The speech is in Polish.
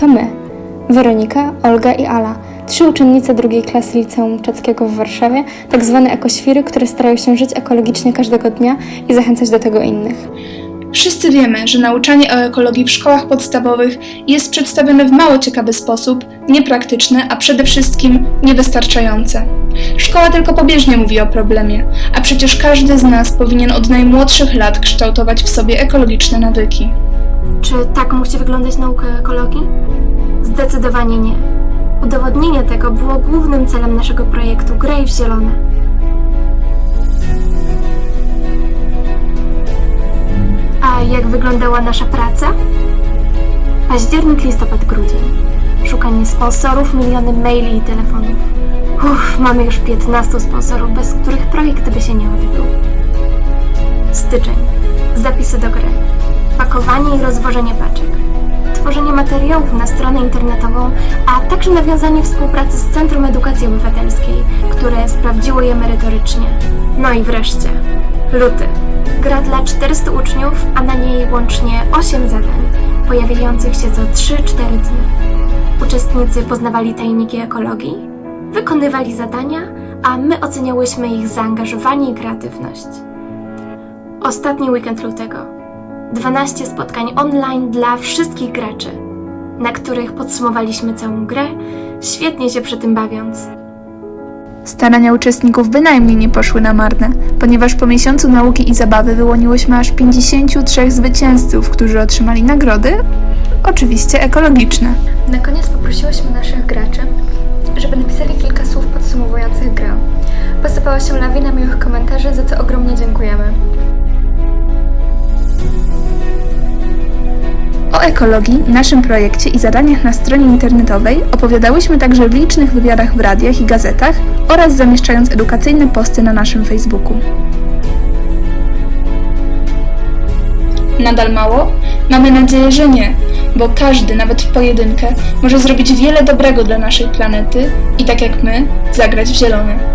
to my. Weronika, Olga i Ala, trzy uczennice drugiej klasy liceum czeskiego w Warszawie, tak zwane ekoświry, które starają się żyć ekologicznie każdego dnia i zachęcać do tego innych. Wszyscy wiemy, że nauczanie o ekologii w szkołach podstawowych jest przedstawione w mało ciekawy sposób, niepraktyczne, a przede wszystkim niewystarczające. Szkoła tylko pobieżnie mówi o problemie, a przecież każdy z nas powinien od najmłodszych lat kształtować w sobie ekologiczne nawyki. Czy tak musi wyglądać nauka ekologii? Zdecydowanie nie. Udowodnienie tego było głównym celem naszego projektu w Zielone. A jak wyglądała nasza praca? Październik, listopad, grudzień. Szukanie sponsorów, miliony maili i telefonów. Uff, mamy już 15 sponsorów, bez których projekt by się nie odbył. Styczeń. Zapisy do gry. Pakowanie i rozwożenie paczek. Tworzenie materiałów na stronę internetową, a także nawiązanie współpracy z Centrum Edukacji Obywatelskiej, które sprawdziło je merytorycznie. No i wreszcie. Luty. Gra dla 400 uczniów, a na niej łącznie 8 zadań, pojawiających się co 3-4 dni. Uczestnicy poznawali tajniki ekologii, wykonywali zadania, a my oceniałyśmy ich zaangażowanie i kreatywność. Ostatni weekend lutego. 12 spotkań online dla wszystkich graczy, na których podsumowaliśmy całą grę, świetnie się przy tym bawiąc. Starania uczestników bynajmniej nie poszły na marne, ponieważ po miesiącu nauki i zabawy wyłoniłyśmy aż 53 zwycięzców, którzy otrzymali nagrody, oczywiście ekologiczne. Na koniec poprosiłyśmy naszych graczy, żeby napisali kilka słów podsumowujących grę. Posypała się lawina miłych komentarzy, za co ogromnie dziękujemy. O ekologii, naszym projekcie i zadaniach na stronie internetowej opowiadałyśmy także w licznych wywiadach w radiach i gazetach oraz zamieszczając edukacyjne posty na naszym Facebooku. Nadal mało? Mamy nadzieję, że nie, bo każdy, nawet w pojedynkę, może zrobić wiele dobrego dla naszej planety i tak jak my, zagrać w zielone.